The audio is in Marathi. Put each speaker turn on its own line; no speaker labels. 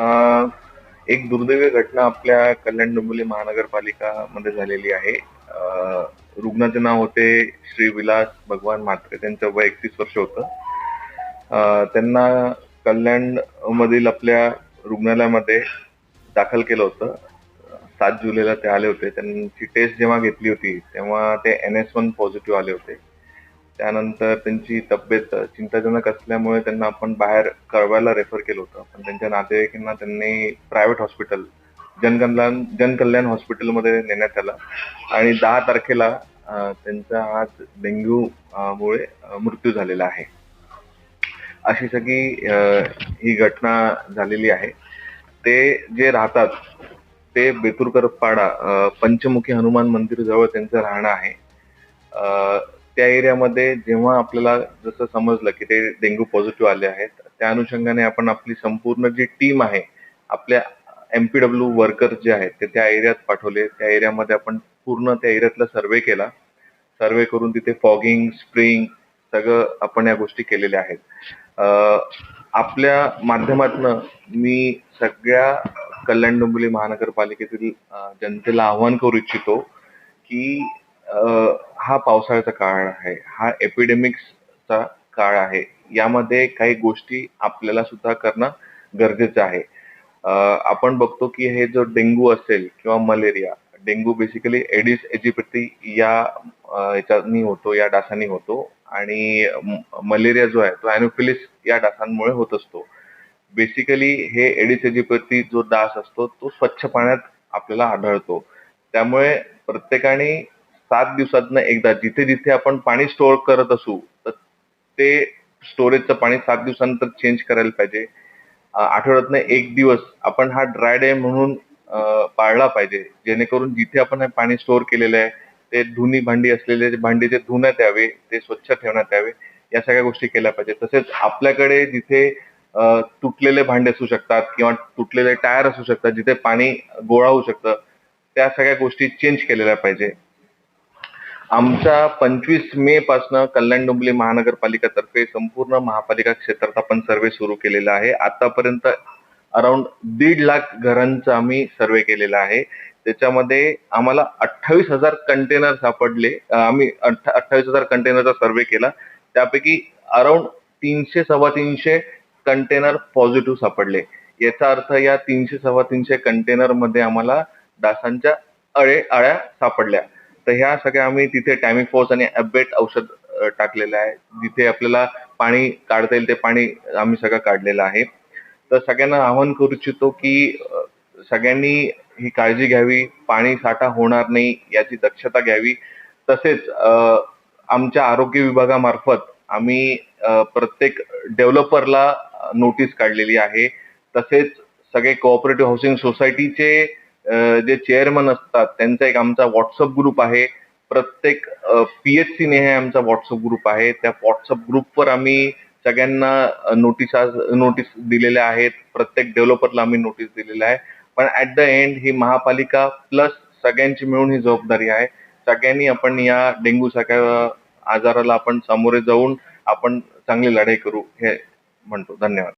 अ, एक दुर्दैवी घटना आपल्या कल्याण डोंबिवली महानगरपालिकामध्ये झालेली आहे. अ, रुग्णाचे नाव होते श्री विलास भगवान म्हात्रे. त्यांचं वय एकतीस वर्ष होतं. अ, त्यांना कल्याण मधील आपल्या रुग्णालयामध्ये दाखल केलं होतं. सात जुलैला ते आले होते. त्यांची टेस्ट जेव्हा घेतली होती, तेव्हा ते एन एस वन पॉझिटिव्ह आले होते. त्यानंतर त्यांची तब्येत चिंताजनक असल्यामुळे त्यांना आपण बाहेर कळवायला रेफर केलं होतं. पण त्यांच्या नातेवाईकांना त्यांनी प्रायव्हेट हॉस्पिटल जनकल्याण जनकल्याण हॉस्पिटलमध्ये नेण्यात आलं आणि दहा तारखेला त्यांचा आज डेंग्यू मुळे मृत्यू झालेला आहे. अशी सगळी ही घटना झालेली आहे. ते जे राहतात ते बेतुरकर पाडा पंचमुखी हनुमान मंदिर जवळ त्यांचं राहणं आहे. त्या एरियामध्ये जेव्हा आपल्याला जसं समजलं की ते डेंग्यू पॉझिटिव्ह आले आहेत, त्या अनुषंगाने आपण आपली संपूर्ण जी टीम आहे, आपल्या एमपीडब्ल्यू वर्कर जे आहेत ते त्या एरियात पाठवले. त्या एरियामध्ये आपण पूर्ण त्या एरियातला सर्वे केला. सर्वे करून तिथे फॉगिंग, स्प्रिंग सगळं आपण या गोष्टी केलेल्या आहेत. आपल्या माध्यमातनं मी सगळ्या कल्याण डोंबिवली महानगरपालिकेतील जनतेला आवाहन करू इच्छितो की हा पावसाळ्याचा काळ आहे. हा एपिडेमिक्सचा काळ आहे. यामध्ये काही गोष्टी आपल्याला सुद्धा करणं गरजेचं आहे. आपण बघतो की हे जो डेंग्यू असेल किंवा malaria, dengue basically Aedes aegypti या याच्यानी होतो, या डासांनी होतो आणि म मलेरिया जो आहे तो अॅनोफिलीस या डासांमुळे होत असतो. बेसिकली हे एडिस एजिप्टी जो डास असतो तो स्वच्छ पाण्यात आपल्याला आढळतो. त्यामुळे प्रत्येकाने सात दिवसातनं एकदा जिथे-जिथे आपण पाणी स्टोअर करत असू, तर ते स्टोरेजचं पाणी सात दिवसानंतर चेंज करायला पाहिजे. आठवड्यातनं एक दिवस आपण हा ड्राय डे म्हणून पाळला पाहिजे. जेणेकरून जिथे आपण हे पाणी स्टोअर केलेलं आहे, ते धुनी भांडी असलेले भांडी जे धुण्यात यावे, ते स्वच्छ ठेवण्यात यावे. या सगळ्या गोष्टी केल्या पाहिजे तसेच आपल्याकडे जिथे तुटलेले भांडे असू शकतात किंवा तुटलेले टायर असू शकतात, जिथे पाणी गोळा होऊ शकतं, त्या सगळ्या गोष्टी चेंज केलेल्या पाहिजे. आमच्या 25 मे पासनं कल्याण डोंबिवली महानगरपालिकातर्फे संपूर्ण महापालिका क्षेत्रात आपण सर्वे सुरू केलेला आहे. आतापर्यंत अराउंड दीड लाख घरांचा आम्ही सर्वे केलेला आहे. त्याच्यामध्ये आम्हाला 28,000 कंटेनर सापडले. आम्ही अठ्ठा 28,000 कंटेनरचा सर्वे केला. त्यापैकी अराउंड तीनशे सव्वा तीनशे कंटेनर पॉझिटिव्ह सापडले. याचा अर्थ या तीनशे सव्वा तीनशे कंटेनरमध्ये आम्हाला डासांच्या अळे अळ्या सापडल्या. तर ह्या सगळ्या आम्ही तिथे टॅमिफॉस आणि अपडेट औषध टाकलेलं आहे. जिथे आपल्याला पाणी काढता येईल ते पाणी आम्ही सगळं काढलेलं आहे. तर सगळ्यांना आवाहन करू इच्छितो की सगळ्यांनी ही काळजी घ्यावी, पाणी साठा होणार नाही याची दक्षता घ्यावी. तसेच आमच्या आरोग्य विभागामार्फत आम्ही प्रत्येक डेव्हलपरला नोटीस काढलेली आहे. तसेच सगळे कोऑपरेटिव्ह हाऊसिंग सोसायटीचे जे चेअरमन असतात त्यांचा एक आमचा व्हॉट्सअप ग्रुप आहे. प्रत्येक अ, पी-एच-सीने हे आमचा व्हॉट्सअप ग्रुप आहे. त्या व्हॉट्सअप ग्रुपवर आम्ही सगळ्यांना नोटिसा नोटीस दिलेल्या आहेत. प्रत्येक डेव्हलपरला आम्ही नोटीस दिलेल्या आहे. पण ॲट द एंड ही महापालिका प्लस सगळ्यांची मिळून ही जबाबदारी आहे. सगळ्यांनी आपण या डेंग्यू सारख्या आजाराला आपण सामोरे जाऊन आपण चांगली लढाई करू हे म्हणतो. धन्यवाद.